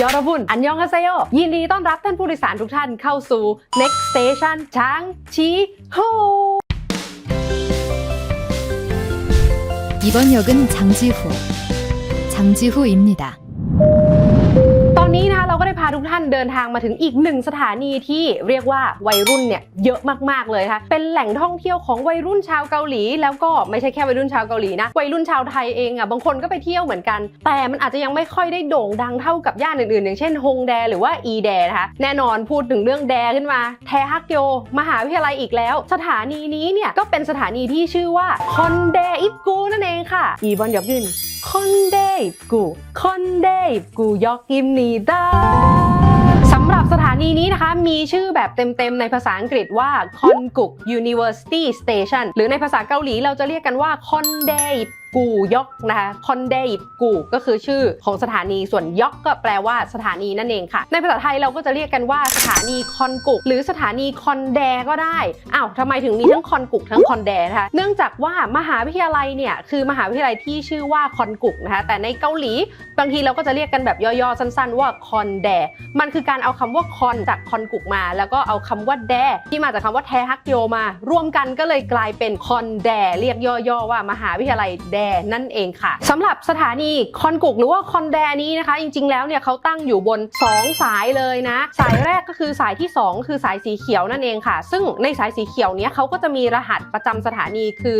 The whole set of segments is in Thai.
ยอรบุญอันยองฮาเซโยยินดีต้อนรับท่านผู้โดยสารทุกท่านเข้าสู่ next station ช้างชีโฮ 이번 역은 장지후, 장지후입니다. พาทุกท่านเดินทางมาถึงอีกหนึ่งสถานีที่เรียกว่าวัยรุ่นเนี่ยเยอะมากๆเลยค่ะ เป็นแหล่งท่องเที่ยวของวัยรุ่นชาวเกาหลี แล้วก็ไม่ใช่แค่วัยรุ่นชาวเกาหลีนะ วัยรุ่นชาวไทยเองอะบางคนก็ไปเที่ยวเหมือนกัน แต่มันอาจจะยังไม่ค่อยได้โด่งดังเท่ากับย่านอื่นๆ อย่างเช่นฮงแดหรือว่าอีแดนะคะ แน่นอนพูดถึงเรื่องแดขึ้นมา แทฮักโยมหาวิทยาลัยอีกแล้ว สถานีนี้เนี่ยก็เป็นสถานีที่ชื่อว่าคอนแดอิกูนั่นเองค่ะอีบอนยอกยิน คอนเดย์กูคอนเดย์กูยอกกิมนีดาสำหรับสถานีนี้นะคะ มีชื่อแบบเต็มๆ ในภาษาอังกฤษว่าคอนกุก University Station หรือในภาษาเกาหลีเราจะเรียกกันว่าคอนเดย์ กูยอกนะคะคอนเดย์กูก็คือชื่อของสถานีส่วนยอกก็แปลว่าสถานีนั่นเองค่ะ ในภาษาไทยเราก็จะเรียกกันว่าสถานีคอนกุก หรือสถานีคอนแดก็ได้อ้าวทำไมถึงมีทั้งคอนกุกทั้งคอนแดนะคะเนื่องจากว่ามหาวิทยาลัยเนี่ยคือมหาวิทยาลัยที่ชื่อว่าคอนกุกนะคะแต่ในเกาหลีบางทีเราก็จะเรียกกันแบบย่อๆสั้น ๆ ว่าคอนแดมันคือการเอาคำว่าคอนจากคอนกุกมา แล้วก็เอาคำว่าแดที่มาจากคำว่าแทฮักโยมา รวมกันก็เลยกลายเป็นคอนแดเรียกย่อๆว่ามหาวิทยาลัยแดนั่นเองค่ะสำหรับสถานีคอนกุกหรือว่าคอนแดนี้นะคะ จริง ๆ แล้วเนี่ยเขาตั้งอยู่บน 2 สายเลยนะ สายแรกก็คือสายที่ 2 คือสายสีเขียวนั่นเองค่ะ ซึ่งในสายสีเขียวเนี้ยเขาก็จะมีรหัสประจำสถานีคือ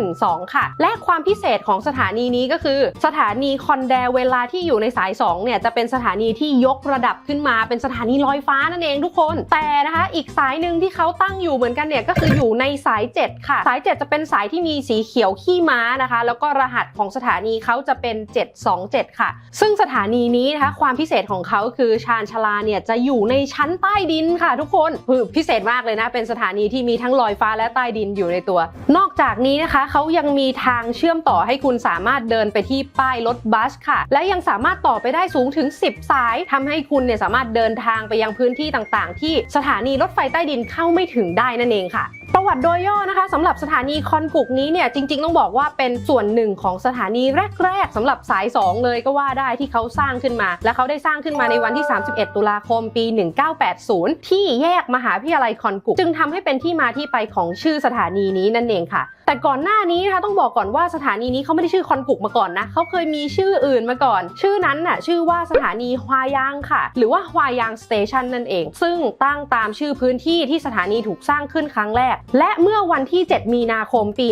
212 ค่ะ และความพิเศษของสถานีนี้ก็คือ สถานีคอนแดเวลาที่อยู่ในสาย 2 เนี่ยจะเป็นสถานีที่ยกระดับขึ้นมาเป็นสถานีลอยฟ้านั่นเองทุกคน แต่นะคะ อีกสายหนึ่งที่เขาตั้งอยู่เหมือนกันเนี่ยก็คืออยู่ในสาย 7 ค่ะ สาย 7 จะเป็นสายที่มีสีเขียวขี้ม้านะคะ แล้วก็รหัสของสถานีเขาจะเป็น 727 ค่ะ ซึ่งสถานีนี้นะคะความพิเศษของเขาคือชานชลาเนี่ยจะอยู่ในชั้นใต้ดินค่ะทุกคนคือพิเศษมากเลยนะ เป็นสถานีที่มีทั้งลอยฟ้าและใต้ดินอยู่ในตัว นอกจากนี้นะคะเขายังมีทางเชื่อมต่อให้คุณสามารถเดินไปที่ป้ายรถบัสค่ะ และยังสามารถต่อไปได้สูงถึง 10 สายทำให้คุณเนี่ยสามารถเดินทางไปยังพื้นที่ต่างๆ ที่สถานีรถไฟใต้ดินเข้าไม่ถึงได้นั่นเองค่ะ ประวัติโดยย่อนะคะสำหรับสถานีคอนกุกนี้เนี่ยจริงๆ ต้องบอกว่าเป็นส่วนหนึ่งของสถานีแรกๆสำหรับสาย 2 เลยก็ว่าได้ที่เขาสร้างขึ้นมา และเขาได้สร้างขึ้นมาในวันที่ 31 ตุลาคมปี 1980 ที่แยกมหาวิทยาลัยคอนกุก จึงทำให้เป็นที่มาที่ไปของชื่อสถานีนี้นั่นเองค่ะ แต่ก่อนหน้านี้นะคะต้องบอกก่อนว่าสถานีนี้เขาไม่ได้ชื่อคอนกุกมาก่อนนะเขาเคยมีชื่ออื่นมาก่อน ชื่อนั้นน่ะชื่อว่าสถานีฮวายางค่ะ หรือว่าฮวายางสเตชันนั่นเอง ซึ่งตั้งตามชื่อพื้นที่ที่สถานีถูกสร้างขึ้นครั้งแรกและเมื่อวันที่ 7 มีนาคมปี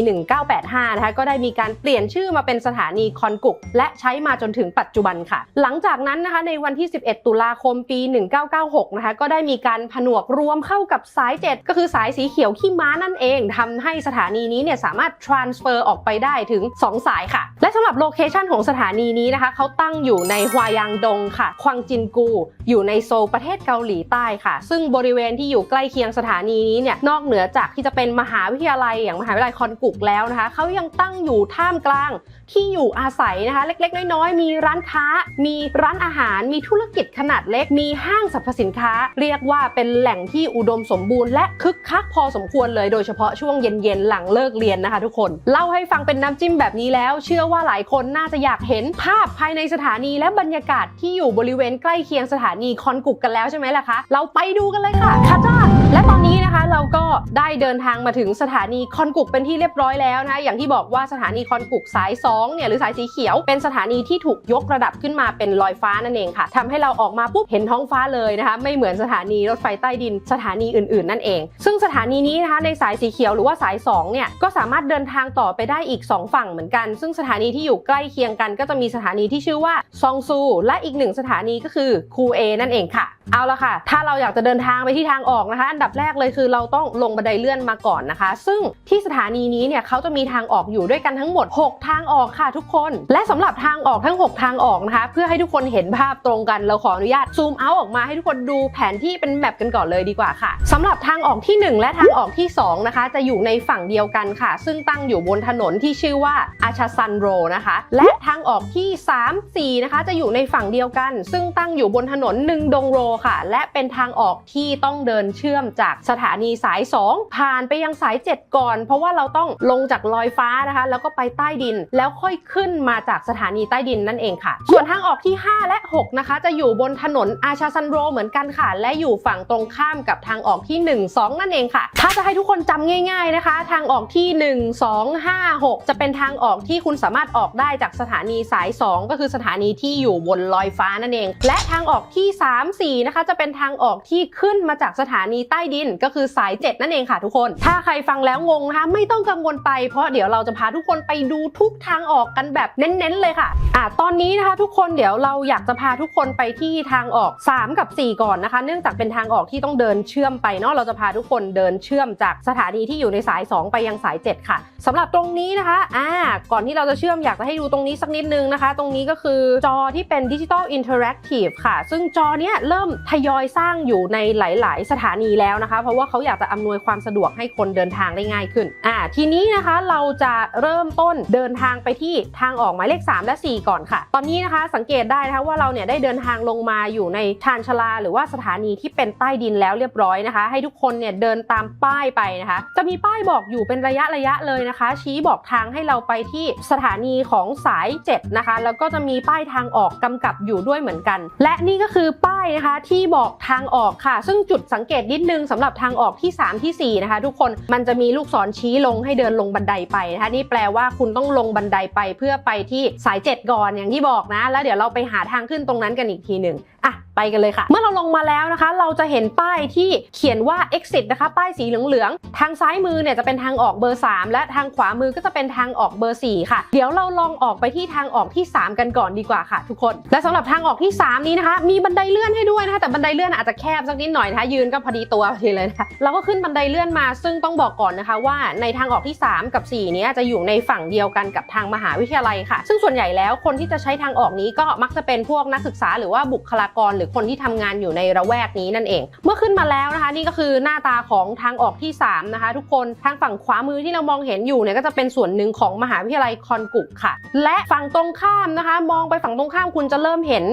1985 นะคะก็ได้มีการเปลี่ยนชื่อมาเป็นสถานีคอนกุก และใช้มาจนถึงปัจจุบันค่ะ หลังจากนั้นนะคะในวันที่ 11 ตุลาคมปี 1996 นะคะก็ได้มีการผนวกรวมเข้ากับสาย 7 ก็คือสายสีเขียวขี้ม้านั่นเองทำให้สถานีนี้เนี่ยสามารถ transfer ออกไปได้ถึง 2 สายค่ะ สำหรับโลเคชันของสถานีนี้นะคะเขาตั้งอยู่ในฮวายางดงค่ะควังจินกู อยู่ในโซลประเทศเกาหลีใต้ค่ะ ซึ่งบริเวณที่อยู่ใกล้เคียงสถานีนี้เนี่ยนอกเหนือจากที่จะเป็นมหาวิทยาลัยอย่างมหาวิทยาลัยคอนกุกแล้วนะคะเขายังตั้งอยู่ท่ามกลางที่อยู่อาศัยนะคะ เล็กๆ น้อยๆ มีร้านค้า มีร้านอาหาร มีธุรกิจขนาดเล็ก มีห้างสรรพสินค้า เรียกว่าเป็นแหล่งที่อุดมสมบูรณ์และคึกคักพอสมควรเลยโดยเฉพาะช่วงเย็นๆ หลังเลิกเรียนนะคะทุกคน เล่าให้ฟังเป็นน้ำจิ้มแบบนี้แล้วเชื่อว่าหลายคนน่าจะอยากเห็นภาพภายในสถานีและบรรยากาศที่อยู่บริเวณใกล้เคียงสถานีคอนกุกกันแล้วใช่ไหมล่ะคะ เราไปดูกันเลยค่ะค่ะจ้า และตอนนี้นะคะเราก็ได้เดินทางมาถึงสถานีคอนกุกเป็นที่เรียบร้อยแล้วนะคะอย่างที่บอกว่าสถานีคอนกุกสาย2เนี่ยหรือสายสีเขียว เป็นสถานีที่ถูกยกระดับขึ้นมาเป็นลอยฟ้านั่นเองค่ะทำให้เราออกมาปุ๊บเห็นท้องฟ้าเลยนะคะ ไม่เหมือนสถานีรถไฟใต้ดินสถานีอื่นๆ นั่นเอง ซึ่งสถานีนี้นะคะในสายสีเขียวหรือว่าสาย2เนี่ยก็สามารถเดินทางต่อไปได้อีก 2 ฝั่งเหมือนกัน ซึ่งสถานีที่อยู่ใกล้เคียงกัน ก็จะมีสถานีที่ชื่อว่าซองซู และอีกหนึ่งสถานีก็คือคูเอนั่นเองค่ะ เอาละค่ะ ถ้าเราอยากจะเดินทางไปที่ทางออกนะคะอันดับแรกเลยคือเราต้องลงบันไดเลื่อนมาก่อนนะคะ ซึ่งที่สถานีนี้เนี่ยเขาจะมีทางออกอยู่ด้วยกันทั้งหมด 6 ทางออกค่ะทุกคน และสำหรับทางออกทั้ง 6 ทางออกนะคะ เพื่อให้ทุกคนเห็นภาพตรงกันเราขออนุญาตซูมเอาออกมาให้ทุกคนดูแผนที่เป็นแมปกันก่อนเลยดีกว่าค่ะสำหรับทางออกที่ 1 และทางออกที่ 2 นะคะ จะอยู่ในฝั่งเดียวกันค่ะ ซึ่งตั้งอยู่บนถนนที่ชื่อว่าอาชาซันโรนะคะ และทางออกที่ 3 4 นะคะ จะอยู่ในฝั่งเดียวกัน ซึ่งตั้งอยู่บนถนนหนึ่งดงโรค่ะ และเป็นทางออกที่ต้องเดินเชื่อมจากสถานีสาย 2 ผ่านไปยังสาย 7 ก่อน เพราะว่าเราต้องลงจากลอยฟ้านะคะ แล้วก็ไปใต้ดินแล้วค่อยขึ้นมาจากสถานีใต้ดินนั่นเองค่ะ ส่วนทางออกที่ 5 และ 6 นะคะ จะอยู่บนถนนอาชาซันโรเหมือนกันค่ะ และอยู่ฝั่งตรงข้ามกับทางออกที่ 1 2 นั่นเองค่ะ ถ้าจะให้ทุกคนจำง่าย ๆนะคะ ทางออกที่ 1 2 5 6 จะเป็นทางออกที่คุณสามารถออกได้จากสถานีสาย 2 ก็คือสถานีที่อยู่บนลอยฟ้านั่นเอง และทางออกที่ 3 4 นะคะ จะเป็นทางออกที่ขึ้นมาจากสถานีใต้ดินก็คือสาย 7 นั่นเองค่ะทุกคน ถ้าใครฟังแล้วงงนะคะไม่ต้องกังวลไปเพราะเดี๋ยวเราจะพาทุกคนไปดูทุกทางออกกันแบบเน้นๆเลยค่ะอะตอนนี้นะคะทุกคนเดี๋ยวเราอยากจะพาทุกคนไปที่ทางออก 3 กับ 4 ก่อนนะคะ เนื่องจากเป็นทางออกที่ต้องเดินเชื่อมไปเนาะเราจะพาทุกคนเดินเชื่อมจากสถานีที่อยู่ในสาย 2 ไปยังสาย 7 ค่ะสำหรับตรงนี้นะคะอ่าก่อนที่เราจะเชื่อมอยากจะให้ดูตรงนี้สักนิดนึงนะคะ ตรงนี้ก็คือจอที่เป็นดิจิตอลอินเทอร์แอคทีฟค่ะ ซึ่งจอเนี้ยเริ่มทยอยสร้างอยู่ในหลาย ๆ สถานีแล้วนะคะ เพราะว่าเขาอยากจะอำนวยความสะดวกให้คนเดินทางได้ง่ายขึ้นอ่าทีนี้นะคะเราจะเริ่มต้นเดินทางไปที่ทางออกหมายเลข 3 และ 4 ก่อนค่ะ ตอนนี้นะคะสังเกตได้นะคะว่าเราเนี่ยได้เดินทางลงมาอยู่ในชานชาลา หรือว่าสถานีที่เป็นใต้ดินแล้วเรียบร้อยนะคะ ให้ทุกคนเนี่ยเดินตามป้ายไปนะคะ จะมีป้ายบอกอยู่เป็นระยะระยะเลยนะคะ ชี้บอกทางให้เราไปที่สถานีของสาย 7 นะคะ แล้วก็จะมีป้ายทางออกกำกับอยู่ด้วยเหมือนกัน และนี่ก็คือป้ายนะคะที่บอกทางออกค่ะ ซึ่งจุดสังเกตนิดนึงสำหรับทางออกที่ 3 ที่ 4 นะคะ ทุกคนมันจะมีลูกศรชี้ลงให้เดินลงบันไดไปนะคะนี่แปลว่าคุณต้องลงบันไดไปเพื่อไปที่สาย 7 ก่อนอย่างที่บอกนะ แล้วเดี๋ยวเราไปหาทางขึ้นตรงนั้นกันอีกทีหนึ่งอะ ไปกันเลยค่ะ เมื่อเราลงมาแล้วนะคะ เราจะเห็นป้ายที่เขียนว่า exit นะคะ ป้ายสีเหลืองๆทางซ้ายมือเนี่ยจะเป็นทางออกเบอร์ 3 และทางขวามือก็จะเป็นทางออกเบอร์ 4 ค่ะ เดี๋ยวเราลองออกไปที่ทางออกที่ 3 กันก่อนดีกว่าค่ะ ทุกคน และสำหรับทางออกที่ 3 นี้นะคะ มีบันไดเลื่อนให้ด้วยนะคะ แต่บันไดเลื่อนอาจจะแคบสักนิดหน่อยนะคะยืนก็พอดีตัวพอดีเลยนะคะเราก็ขึ้นบันไดเลื่อนมา ซึ่งต้องบอกก่อนนะคะว่าในทางออกที่ 3 กับ4เนี้ยจะอยู่ในฝั่งเดียวกันกับทางมหาวิทยาลัยค่ะ ซึ่งส่วนใหญ่แล้วคนที่จะใช้ทางออกนี้ก็มักจะเป็นพวกนักศึกษาหรือว่าบุคลากรหรือคนที่ทำงานอยู่ในระแวกนี้นั่นเอง เมื่อขึ้นมาแล้วนะคะ นี่ก็คือหน้าตาของทางออกที่ 3 นะคะ ทุกคนทางฝั่งขวามือที่เรามองเห็นอยู่เนี่ยก็จะเป็นส่วนหนึ่งของมหาวิทยาลัยคอนกุกค่ะ และฝั่งตรงข้ามนะคะ มองไปฝั่งตรงข้ามคุณจะเริ่มเห็น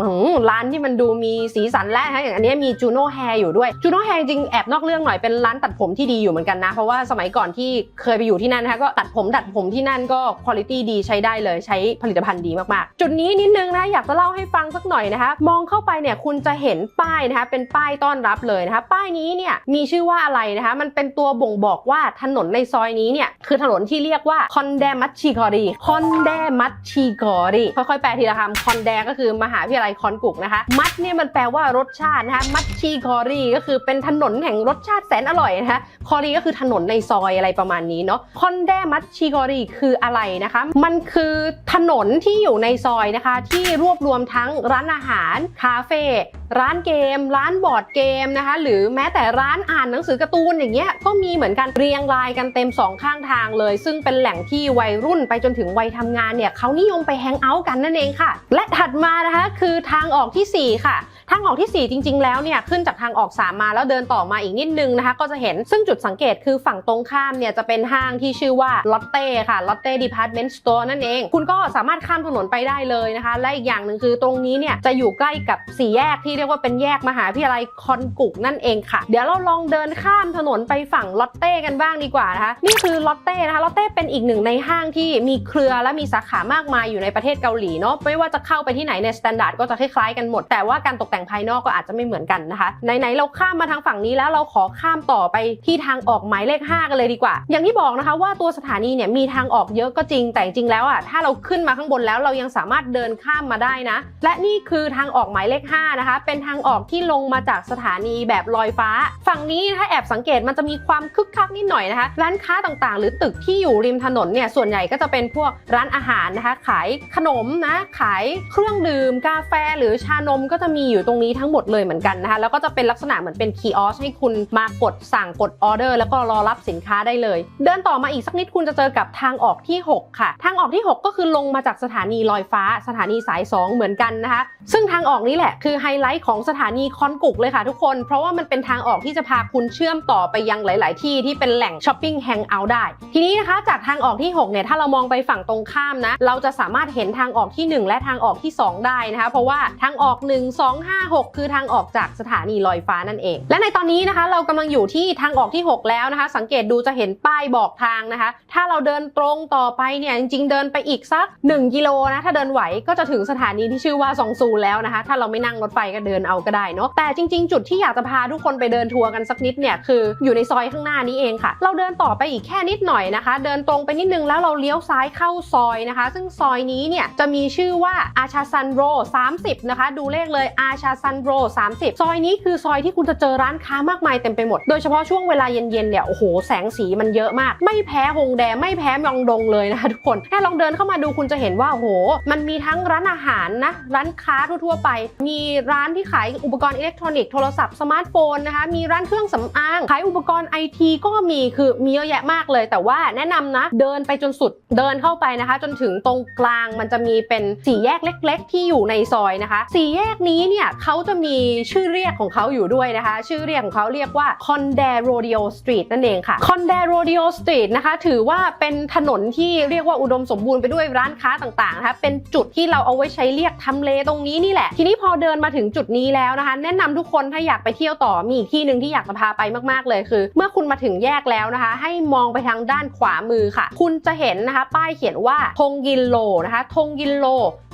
ร้านที่มันดูมีสีสันและนะคะอย่างอันนี้มีจูโน่แฮร์อยู่ด้วยจูโน่แฮร์จริงแอบนอกเรื่องหน่อยเป็นร้านตัดผมที่ดีอยู่เหมือนกันนะ เพราะว่าสมัยก่อนที่เคยไปอยู่ที่นั่นนะคะก็ตัดผมดัดผมที่นั่นก็คุณภาพดีใช้ได้เลยใช้ผลิตภัณฑ์ดีมากๆ จุดนี้นิดนึงนะอยากจะเล่าให้ฟังสักหน่อยนะคะ มองเข้าไปเนี่ยคุณจะเห็นป้ายนะคะเป็นป้ายต้อนรับเลยนะคะ ป้ายนี้เนี่ยมีชื่อว่าอะไรนะคะ มันเป็นตัวบ่งบอกว่าถนนในซอยนี้เนี่ยคือถนนที่เรียกว่าคอนเดมัชชิกอรีคอนเดมัชชิกอรีค่อยๆแปลทีละคำคอนเดก็คือมหาวิทยาลัยคอนกุกนะคะ มัดเนี่ยมันแปลว่ารสชาตินะคะมัชชิกอรีก็คือเป็นถนนแห่งรสชาติแสนอร่อยนะคะคอรีก็คือถนนในซอยอะไรประมาณนี้เนาะคอนเดมัชชิกอรีคืออะไรนะคะ มันคือถนนที่อยู่ในซอยนะคะ ที่รวบรวมทั้งร้านอาหาร คาเฟ่ร้านเกม ร้านบอร์ดเกมนะคะ หรือแม้แต่ร้านอ่านหนังสือการ์ตูนอย่างเงี้ยก็มีเหมือนกันเรียงรายกันเต็มสองข้างทางเลย ซึ่งเป็นแหล่งที่วัยรุ่นไปจนถึงวัยทำงานเนี่ยเขานิยมไปแฮงเอาท์กันนั่นเองค่ะ และถัดมานะคะคือทางออกทีสี่4 ค่ะทางออกทีสี่ 4 จริง ๆ แล้วเนี่ยขึ้นจากทางออก 3 มาแล้วเดินต่อมาอีกนิดนึงนะคะ ก็จะเห็นซึ่งจุดสังเกตคือฝั่งตรงข้ามเนี่ยจะเป็นห้างที่ชื่อว่าลอตเต้ค่ะลอตเต้ดีพาร์ตเมนต์สโตร์นั่นเอง คุณก็สามารถข้ามถนนไปได้เลยนะคะ และอีกอย่างหนึ่งคือตรงนี้เนี่ยจะอยู่ใกล้กับสี่แยกที่เรียกว่าเป็นแยกมหาวิทยาลัยคอนกุกนั่นเองค่ะ เดี๋ยวเราลองเดินข้ามถนนไปฝั่งลอตเต้กันบ้างดีกว่านะคะ นี่คือลอตเต้นะคะลอตเต้เป็นอีกหนึ่งในห้างที่มีเครือและมีสาขามากมายอยู่ในประเทศเกาหลีเนาะไม่ว่าจะเข้าไปที่ไหนในสแตนดาร์ดก็จะคล้ายๆกันหมด แต่ว่าการตกแต่งภายนอกก็อาจจะไม่เหมือนกันนะคะไหนๆเราข้ามมาทางฝั่งนี้แล้วเราขอข้ามต่อไปที่ทางออกหมายเลข 5 กันเลยดีกว่า อย่างที่บอกนะคะว่าตัวสถานีเนี่ยมีทางออกเยอะก็จริง แต่จริงๆแล้วอะถ้าเราขึ้นมาข้างบนแล้วเรายังสามารถเดินข้ามมาได้นะ และนี่คือทางออกหมายเลข5นะคะเป็นทางออกที่ลงมาจากสถานีแบบลอยฟ้า ฝั่งนี้ถ้าแอบสังเกตมันจะมีความคึกคักนิดหน่อยนะคะ ร้านค้าต่างๆ หรือตึกที่อยู่ริมถนนเนี่ยส่วนใหญ่ก็จะเป็นพวกร้านอาหารนะคะ ขายขนมนะขายเครื่องดื่ม กาแฟหรือชานมก็จะมีอยู่ตรงนี้ทั้งหมดเลยเหมือนกันนะคะ แล้วก็จะเป็นลักษณะเหมือนเป็นคีออสให้คุณมากดสั่งกดออเดอร์แล้วก็รอรับสินค้าได้เลย เดินต่อมาอีกสักนิดคุณจะเจอกับทางออกที่ 6 ค่ะ ทางออกที่ 6 ก็คือลงมาจากสถานีลอยฟ้า สถานีสาย 2 เหมือนกันนะคะ ซึ่งทางออกนี้แหละคือไฮไลท์ของสถานีคอนกุกเลยค่ะทุกคน เพราะว่ามันเป็นทางออกที่จะพาคุณเชื่อมต่อไปยังหลาย ๆ ที่ที่เป็นแหล่งช้อปปิ้งแฮงเอาท์ได้ ทีนี้นะคะจากทางออกที่ 6 เนี่ย ถ้าเรามองไปฝั่งตรงข้ามนะ เราจะสามารถเห็นทางออกที่ 1 และทางออกที่ 2 ได้นะคะ เพราะว่าทางออก 1 2 5 6 คือทางออกจากสถานีลอยฟ้านั่นเอง และในตอนนี้นะคะ เรากำลังอยู่ที่ทางออกที่ 6 แล้วนะคะ สังเกตดูจะเห็นป้ายบอกทางนะคะ ถ้าเราเดินตรงต่อไปเนี่ยจริง ๆ เดินไปอีกสัก 1 กิโลนะถ้าเดินไหวก็จะถึงสถานีที่ชื่อว่าซองซูแล้วนะคะ ถ้าเราไม่นั่งรถไฟก็เดินเอาก็ได้เนาะแต่จริง ๆ จุดที่อยากจะพาทุกคนไปเดินทัวร์กันสักนิดเนี่ยคืออยู่ในซอยข้างหน้านี้เองค่ะ เราเดินต่อไปอีกแค่นิดหน่อยนะคะ เดินตรงไปนิดนึงแล้วเราเลี้ยวซ้ายเข้าซอยนะคะ ซึ่งซอยนี้เนี่ยจะมีชื่อว่าอาชาซันโร30 นะคะ ดูเลขเลยอาชาซันโร30 ซอยนี้คือซอยที่คุณจะเจอร้านค้ามากมายเต็มไปหมด โดยเฉพาะช่วงเวลาเย็นๆเนี่ยโอ้โหแสงสีมันเยอะมาก ไม่แพ้ฮงแดไม่แพ้มยองดงเลยนะคะทุกคนถ้าลองเดินเข้ามาดูคุณจะเห็นว่าโอ้โห มันมีทั้งร้านอาหารนะร้านค้าทั่วๆไป มีรานที่ขายอุปกรณ์อิเล็กทรอนิกส์โทรศัพท์สมาร์ทโฟนนะคะมีร้านเครื่องสำอางขายอุปกรณ์ไอทีก็มีคือมีเยอะแยะมากเลย แต่ว่าแนะนำนะเดินไปจนสุดเดินเข้าไปนะคะ จนถึงตรงกลางมันจะมีเป็นสี่แยกเล็ก ๆ ที่อยู่ในซอยนะคะสี่แยกนี้เนี่ยเขาจะมีชื่อเรียกของเขาอยู่ด้วยนะคะ ชื่อเรียกของเขาเรียกว่า c o n d a r o d e o Street นั่นเองค่ะ c o n d a r o d e o Street นะคะ ถือว่าเป็นถนนที่เรียกว่าอุดมสมบูรณ์ไปด้วยร้านค้าต่างๆนะคะเป็นจุดที่เราเอาไว้ใช้เรียกทำเลตรงนี้นี่แหละ ทีนี้พอเดินมาถึงจุดนี้แล้วนะคะ แนะนำทุกคนถ้าอยากไปเที่ยวต่อมีอีกที่หนึ่งที่อยากจะพาไปมากๆเลยคือ เมื่อคุณมาถึงแยกแล้วนะคะ ให้มองไปทางด้านขวามือค่ะ คุณจะเห็นนะคะ ป้ายเขียนว่าทงกินโลนะคะทงกินโล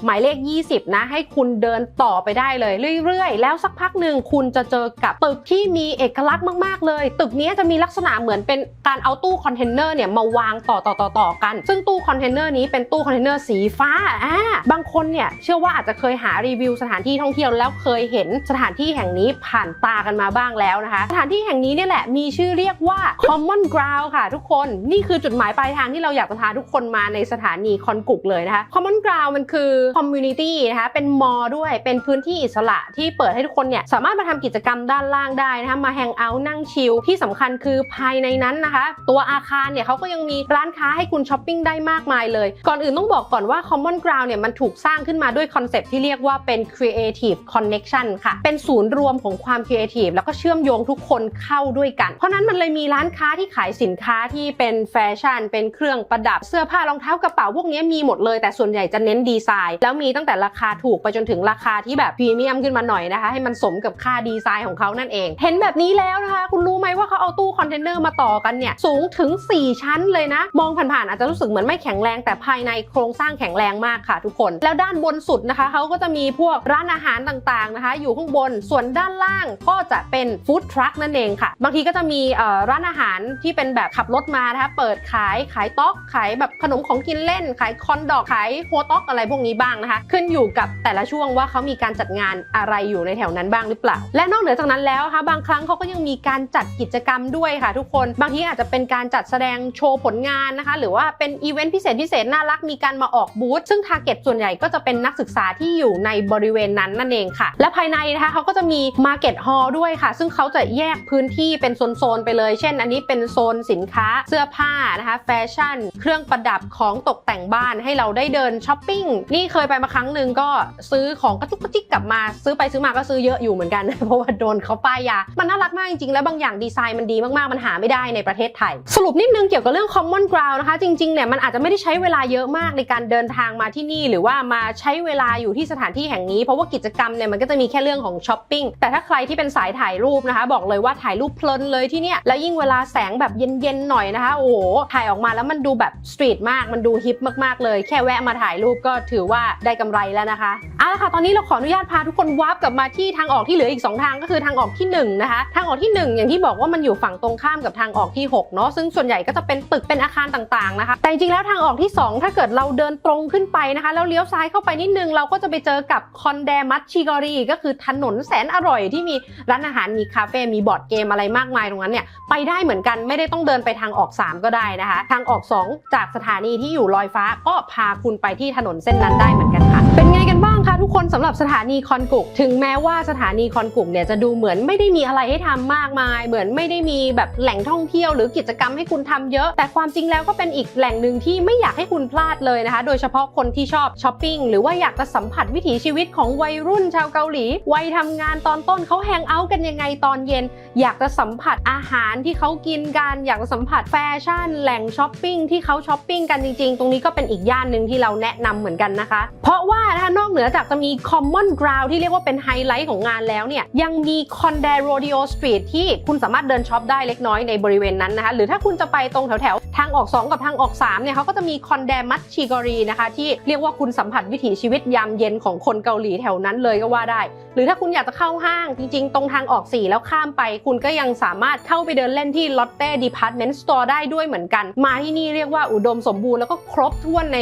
หมายเลข 20 นะ ให้คุณเดินต่อไปได้เลยเรื่อยๆ แล้วสักพักหนึ่งคุณจะเจอกับตึกที่มีเอกลักษณ์มากๆเลย ตึกนี้จะมีลักษณะเหมือนเป็นการเอาตู้คอนเทนเนอร์เนี่ยมาวางต่อต่อต่อต่อกัน ซึ่งตู้คอนเทนเนอร์นี้เป็นตู้คอนเทนเนอร์สีฟ้าอ่าบางคนเนี่ยเชื่อว่าอาจจะเคยหารีวิวสถานที่ท่องเที่ยวแล้วเคยเห็นสถานที่แห่งนี้ผ่านตากันมาบ้างแล้วนะคะ สถานที่แห่งนี้เนี่ยแหละมีชื่อเรียกว่า Common Ground ค่ะทุกคนนี่คือจุดหมายปลายทางที่เราอยากจะพาทุกคนมาในสถานีคอนกุกเลยนะคะ Common Ground มันคือ Community นะคะเป็นมอด้วยเป็นพื้นที่อิสระที่เปิดให้ทุกคนเนี่ยสามารถมาทำกิจกรรมด้านล่างได้นะคะมาแฮงเอาท์นั่งชิลที่สำคัญคือภายในนั้นนะคะ ตัวอาคารเนี่ยเขาก็ยังมีร้านค้าให้คุณช้อปปิ้งได้มากมายเลย ก่อนอื่นต้องบอกก่อนว่า Common Ground เนี่ยมันถูกสร้างขึ้นมาด้วยคอนเซปที่เรียกว่าเป็น Creative Connection ค่ะ เป็นศูนย์รวมของความ Creative แล้วก็เชื่อมโยงทุกคนเข้าด้วยกัน เพราะนั้นมันเลยมีร้านค้าที่ขายสินค้าที่เป็นแฟชั่น เป็นเครื่องประดับเสื้อผ้ารองเท้ากระเป๋าพวกนี้มีหมดเลยแต่ส่วนใหญ่จะเน้นดีไซน์ แล้วมีตั้งแต่ราคาถูกไปจนถึงราคาที่แบบพรีเมียมขึ้นมาหน่อยนะคะ ให้มันสมกับค่าดีไซน์ของเขานั่นเอง เห็นแบบนี้แล้วนะคะ คุณรู้ไหมว่าเขาเอาตู้คอนเทนเนอร์มาต่อกันเนี่ยสูงถึง 4 ชั้นเลยนะ มองผ่านๆอาจจะรู้สึกเหมือนไม่แข็งแรงแต่ภายในโครงสร้างแข็งแรงมากค่ะทุกคน แล้วด้านบนสุดนะคะเขาก็จะมีพวกร้านอาหารต่างๆนะคะ อยู่ข้างบนส่วนด้านล่างก็จะเป็นฟู้ดทรัคนั่นเองค่ะ บางทีก็จะมีร้านอาหารที่เป็นแบบขับรถมานะคะเปิดขายขายต๊อก ขายแบบขนมของกินเล่น ขายคอนดอกขายโฮต๊อกอะไรพวกนี้บ้างนะคะ ขึ้นอยู่กับแต่ละช่วงว่าเขามีการจัดงานอะไรอยู่ในแถวนั้นบ้างหรือเปล่า และนอกเหนือจากนั้นแล้วนะคะบางครั้งเขาก็ยังมีการจัดกิจกรรมด้วยค่ะ ทุกคนบางทีอาจจะเป็นการจัดแสดงโชว์ผลงานนะคะ หรือว่าเป็นอีเวนต์พิเศษพิเศษน่ารักมีการมาออกบูธซึ่งทาร์เก็ตส่วนใหญ่ก็จะเป็นนักศึกษาที่อยู่ในบริเวณนั้นนั่นเองค่ะและภายในนะคะเขาก็จะมี Market Hall ด้วยค่ะ ซึ่งเขาจะแยกพื้นที่เป็นโซนๆไปเลย เช่น อันนี้เป็นโซนสินค้าเสื้อผ้านะคะแฟชั่น เครื่องประดับของตกแต่งบ้านให้เราได้เดินช้อปปิ้งนี่เคยไปมาครั้งหนึ่งก็ซื้อของกระจุกกระจิกกลับมา ซื้อไปซื้อมาก็ซื้อเยอะอยู่เหมือนกัน เพราะว่าโดนเขาป้ายยา มันน่ารักมากจริงๆ แล้วบางอย่างดีไซน์มันดีมากๆ มันหาไม่ได้ในประเทศไทย สรุปนิดนึงเกี่ยวกับเรื่อง common ground นะคะ จริงๆ เนี่ยมันอาจจะไม่ได้ใช้เวลาเยอะมากในการเดินทางมาที่นี่ หรือว่ามาใช้เวลาอยู่ที่สถานที่แห่งนี้ เพราะว่ากิจกรรมเนี่ยมันก็จะมีแค่เรื่องของช้อปปิ้งแต่ถ้าใครที่เป็นสายถ่ายรูปนะคะ บอกเลยว่าถ่ายรูปเพลินเลยที่เนี่ยแล้วยิ่งเวลาแสงแบบเย็นๆหน่อยนะคะโอ้โหถ่ายออกมาแล้วมันดูแบบสตรีทมากมันดูฮิปมากๆเลย แค่แวะมาถ่ายรูปก็ถือว่าได้กำไรแล้วนะคะเอาละค่ะตอนนี้เราขออนุญาตพาทุกคนวาร์ปกลับมาที่ทางออกที่เหลืออีก 2 ทางก็คือทางออกที่1นะคะทางออกที่ 1 อย่างที่บอกว่ามันอยู่ฝั่งตรงข้ามกับทางออกที่6เนาะซึ่งส่วนใหญ่ก็จะเป็นตึกเป็นอาคารต่างๆนะคะแต่จริงๆแล้วทางออกที่ 2 ถ้าเกิดเราเดินตรงขึ้นไปนะคะแล้วเลี้ยวซ้ายเข้าไปนิดนึงเราก็จะไปเจอกับคอนเดมัตชิกอรีก็คือถนนแสนอร่อยที่มีร้านอาหารมีคาเฟ่มีบอร์ดเกมอะไรมากมายตรงนั้นเนี่ยไปได้เหมือนกันไม่ได้ต้องเดินไปทางออก 3 ก็ได้นะคะ ทางออก 2 จากสถานีที่อยู่ลอยฟ้าก็พาคุณไปที่ถนนเส้นนั้นได้เหมือนกันค่ะ เป็นไงกันบ้าง คะทุกคนสำหรับสถานีคอนกุก ถึงแม้ว่าสถานีคอนกุกเนี่ยจะดูเหมือนไม่ได้มีอะไรให้ทำมากมาย เหมือนไม่ได้มีแบบแหล่งท่องเที่ยวหรือกิจกรรมให้คุณทำเยอะ แต่ความจริงแล้วก็เป็นอีกแหล่งหนึ่งที่ไม่อยากให้คุณพลาดเลยนะคะ โดยเฉพาะคนที่ชอบช้อปปิ้งหรือว่าอยากจะสัมผัสวิถีชีวิตของวัยรุ่นชาวเกาหลี วัยทำงานตอนต้นเขาแฮงเอาท์กันยังไงตอนเย็น อยากจะสัมผัสอาหารที่เขากินกัน อยากจะสัมผัสแฟชั่น แหล่งช้อปปิ้งที่เขาช้อปปิ้งกันจริงๆ ตรงนี้ก็เป็นอีกย่านหนึ่งที่เราแนะนำเหมือนกันนะคะ เพราะว่านะคะนอกเหนือจากจะมี common ground ที่เรียกว่าเป็นไฮไลท์ของงานแล้วเนี่ยยังมี c o n d a Rodeo Street ที่คุณสามารถเดินช็อปได้เล็กน้อยในบริเวณนั้นนะคะหรือถ้าคุณจะไปตรงแถวๆทางออก 2 กับทางออก3เนี่ยเขาก็จะมี c o n d a m a c h i g o r i นะคะที่เรียกว่าคุณสัมผัสวิถีชีวิตยามเย็นของคนเกาหลีแถวนั้นเลยก็ว่าได้ หรือถ้าคุณอยากจะเข้าห้างจริงๆ ตรงทางออก 4 แล้วข้ามไป คุณก็ยังสามารถเข้าไปเดินเล่นที่ Lotte Department Store ได้ด้วยเหมือนกัน มาที่นี่เรียกว่าอุดมสมบูรณ์แล้วก็ครบถ้วนใน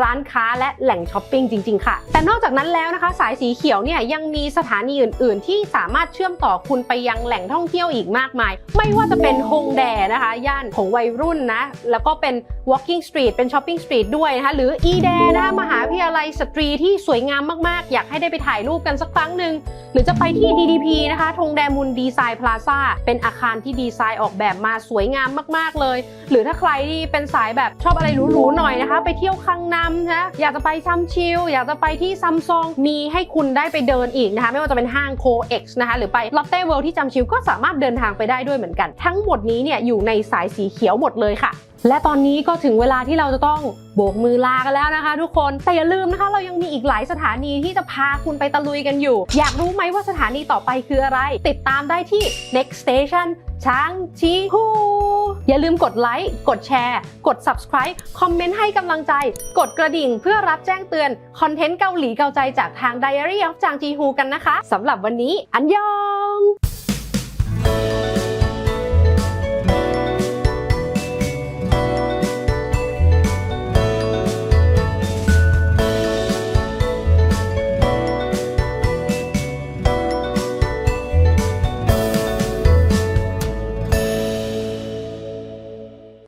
ร้านค้าและแหล่งช้อปปิ้งจริงๆค่ะแต่นอกจากนั้นแล้วนะคะ สายสีเขียวเนี่ยยังมีสถานีอื่น ๆ ที่สามารถเชื่อมต่อคุณไปยังแหล่งท่องเที่ยวอีกมากมาย ไม่ว่าจะเป็นฮงแดนะคะ ย่านของวัยรุ่นนะ แล้วก็เป็น walking street เป็น shopping street ด้วยนะคะหรืออีแดนะคะมหาวิทยาลัยสตรีที่สวยงามมาก ๆ อยากให้ได้ไปถ่ายรูปกันสักครั้งหนึ่งหรือจะไปที่ DDP นะคะธงแดมุนดีไซน์พลาซ่าเป็นอาคารที่ดีไซน์ออกแบบมาสวยงามมาก ๆ เลย หรือถ้าใครที่เป็นสายแบบชอบอะไรหรู ๆ หน่อยนะคะ ไปเที่ยวคังนำนะอยากจะไปซัมชิลอยากจะไปที่ซัมซองมีให้คุณได้ไปเดินอีกนะคะ ไม่ว่าจะเป็นห้างโคเอ็กซ์นะคะ หรือไปลอตเต้เวิลด์ที่จำชิลก็สามารถเดินทางไปได้ด้วยเหมือนกัน ทั้งหมดนี้เนี่ยอยู่ในสายสีเขียวหมดเลยค่ะ และตอนนี้ก็ถึงเวลาที่เราจะต้องโบกมือลากันแล้วนะคะ ทุกคนแต่อย่าลืมนะคะ เรายังมีอีกหลายสถานีที่จะพาคุณไปตะลุยกันอยู่ อยากรู้ไหมว่าสถานีต่อไปคืออะไร ติดตามได้ที่ next station ช้างชีฮูอย่าลืมกดไลค์กดแชร์ กด subscribe คอมเมนต์ให้กำลังใจ กดกระดิ่งเพื่อรับแจ้งเตือน คอนเทนต์เกาหลีเกาใจจากทาง Diary of จางจีฮูกันนะคะสำหรับวันนี้ อันยอง